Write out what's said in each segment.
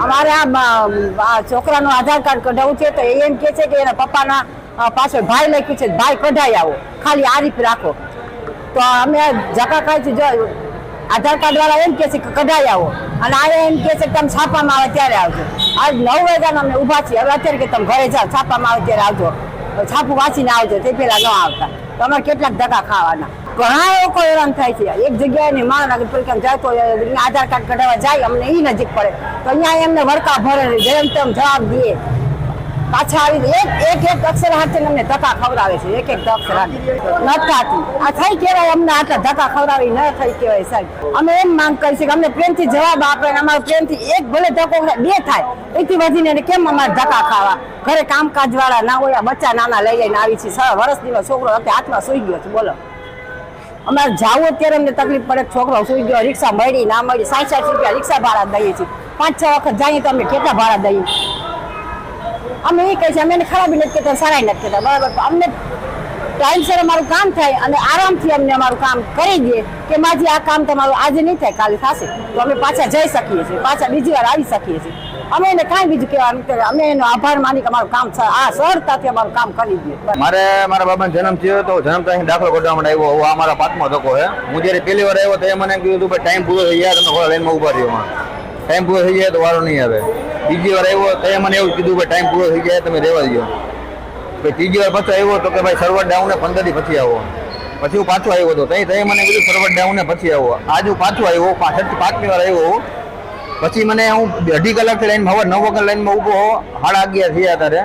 અમારે આ છોકરાનું આધાર કાર્ડ કઢાવવું છે તો એમ કે છે કે એના પપ્પાના પાછળ ભાઈ લખ્યું છે, ભાઈ, કઢાઈ આવો. ખાલી આ રીત રાખો. તો અમે જકા ખાઈ જો, આધાર કાર્ડ વાળા એમ કે છે કે કઢાઈ આવો. અને આ એમ કે છે કે તમે છાપામાં આવે ત્યારે આવજો. આજ નવ વાગ્યાના અમે ઊભા છીએ. હવે અત્યારે કે તમે ઘરે જાઓ, છાપામાં આવે ત્યારે આવજો. છાપું વાંચીને આવજો, તે પેલા ન આવતા. તો અમારે કેટલાક ધક્કા ખાવાના. ઘણા લોકો હેરાન થાય છે. એક જગ્યાએ ની મહાનગર પરિક્રમ જાય તો આધાર કાર્ડ કઢાવવા જાય, અમને એ નજીક પડે. તો અહીંયા એમને વળકા ભરે જેમ તેમ જવાબ દે. પાછા આવી એક એક એક અક્ષર હાથે અમને ધક્કા ખવડાવે છે. એક એક અક્ષર હાથે. આ થઈ કહેવાય, અમને આટલા ધક્કા ખવડાવી ન થઈ કહેવાય, સાહેબ. અમે એમ માંગ કરી છે કે અમને પ્રેમથી જવાબ આપે અમારો પ્રેમથી એક ભલે ધક્કો બે થાય. એથી વધીને કેમ અમારે ધક્કા ખાવા? ઘરે કામકાજ વાળા ના હોય બચ્ચા નાના લઈ લઈને આવી છે. વર્ષ વર્ષની છોકરો હાથમાં સુઈ ગયો છે. બોલો. અમારે જાવું અત્યારે અમને તકલીફ પડે છોકરો સુઈ ગયો, રિક્ષા મળી, ના મળી સાઠ સાઠ રૂપિયા રિક્ષા ભાડા દઈએ છીએ. પાંચ, છ વખત જઈએ તો અમે કેટલા ભાડા દઈએ? અમે એ કહીએ છીએ, અમે એને ખરાબી નથી કહેતા સારા નથી કહેતા, બરાબર? અમને ટાઈમસર અમારું કામ થાય અને આરામથી અમને અમારું કામ કરી દે કે માજી આ કામ તમારું આજે નહીં થાય, કાલે થશે. તો અમે પાછા જઈ શકીએ છીએ, પાછા બીજી વાર આવી શકીએ છીએ. અમે એને કાંઈ બીજું કહેવા નથી. અમે એનો આભાર માની કે અમારું કામ આ સરળતાથી અમારું કામ કરી દઈએ. મારે મારા બાબાનો જન્મ થયો તો જન્મ અહીં દાખલો કરવા માટે આવ્યો. હવે આ મારા પાંચમો ધક્કો છે હું જ્યારે પહેલી વાર આવ્યો તો એ મને કીધું કે ટાઈમ પૂરો થઈ ગયા, તમે થોડા લાઈનમાં ઊભા રહ્યો. ટાઈમ પૂરો થઈ જાય તો વારો નહીં આવે. બીજી વાર આવ્યો તો એ મને એવું કીધું કે ટાઈમ પૂરો થઈ જાય તમે રહેવા દો પછી ત્રીજી વાર પછી આવ્યો તો કે, ભાઈ સર્વર ડાઉન ને પંદર દી પછી આવો. પછી હું પાછો આવ્યો હતો તઈ તઈ મને કીધું સર્વર ડાઉન ને પછી આવો. આજે હું પાછો આવ્યો, પાછળથી પાંચમી વાર આવ્યો પછી મને હું અઢી કલાકથી લાઈનમાં હવે નવ વખત લાઈનમાં ઊભો સાડા અગિયાર થયા ત્યારે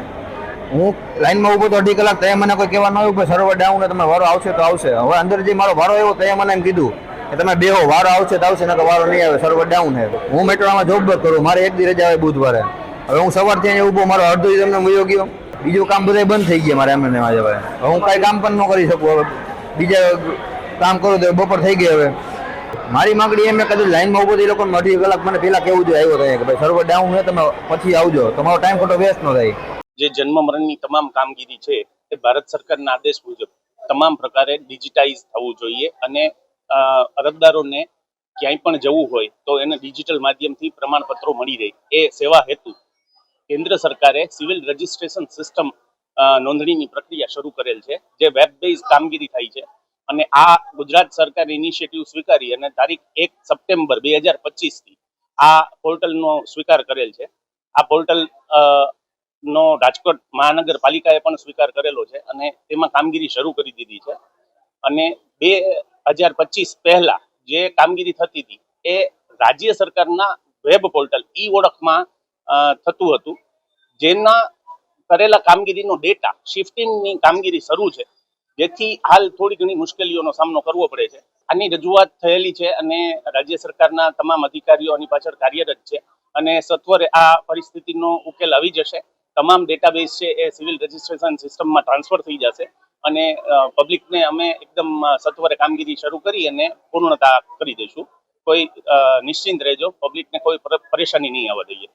હું લાઈનમાં ઊભો તો અઢી કલાક ત્યાં મને કોઈ કહેવા ન આવ્યું કે સર્વર ડાઉન ને તમે વારો આવશે તો આવશે. હવે અંદર જે મારો વારો આવ્યો ત્યાં મને એમ કીધું કે તમે બેહો વારો આવશે તો આવશે, નકર વારો નહીં આવે સર્વર ડાઉન છે હું મેટ્રોમાં જોબ કરું, મારે એક દી રજા આવે બુધવારે. હવે હું સવારથી અહીંયા ઊભો મારો અડધો તમને વયો ગયો. બીજું કામ બધા બંધ થઈ ગયા મારે એમને એમાં જવાય હું કાંઈ કામ પણ ન કરી શકું, હવે બીજા કામ કરું તો બપોર થઈ ગઈ હવે. મારી માંગણી એમ કદાચ લાઈનમાં ઊભો થઈ લોકો અઢી કલાક મને પેલા કેવું જોઈએ, આવ્યો થાય કે ભાઈ સર્વર ડાઉન હોય તમે પછી આવજો. તમારો ટાઈમ ખોટો વેસ્ટ ન થાય. જે જન્મ મરણની તમામ કામગીરી છે, એ ભારત સરકારના આદેશ મુજબ તમામ પ્રકારે ડિજિટાઇઝ થવું જોઈએ અને અરજદારોને ક્યાંય પણ જવું હોય, તો એને ડિજિટલ માધ્યમથી પ્રમાણપત્રો મળી રહે. એ સેવા હેતુ કેન્દ્ર સરકારે સિવિલ રજિસ્ટ્રેશન સિસ્ટમ નોંધણીની પ્રક્રિયા શરૂ કરેલ છે, જે વેબ બેઝ કામગીરી થાય છે. અને આ ગુજરાત સરકારે ઇનિશિયેટિવ સ્વીકારી અને તારીખ એક સપ્ટેમ્બર બે હજાર પચીસથી આ પોર્ટલનો સ્વીકાર કરેલ છે. આ પોર્ટલ નો રાજકોટ મહાનગરપાલિકાએ પણ સ્વીકાર કરેલો છે અને તેમાં કામગીરી શરૂ કરી દીધી છે. અને બે હજાર પચીસ પહેલા જે કામગીરી થતી હતી એ રાજ્ય સરકારના વેબ પોર્ટલ, ઈ ઓળખમાં થતું હતું. જેના કરેલા કામગીરીનો ડેટા, શિફ્ટિંગની કામગીરી શરૂ છે. જેથી હાલ થોડી ઘણી મુશ્કેલીઓનો સામનો કરવો પડે છે. આની રજૂઆત થયેલી છે અને રાજ્ય સરકારના તમામ અધિકારીઓ આની પાછળ કાર્યરત છે અને સત્વરે આ પરિસ્થિતિનો ઉકેલ આવી જશે. તમામ ડેટાબેઝ છે એ સિવિલ રજિસ્ટ્રેશન સિસ્ટમમાં ટ્રાન્સફર થઈ જશે અને પબ્લિકને અમે એકદમ સત્વરે કામગીરી શરૂ કરી અને પૂર્ણતા કરી દઈશું. કોઈ નિશ્ચિંત રહેજો. પબ્લિકને કોઈ પરેશાની નહીં આવવા દઈએ.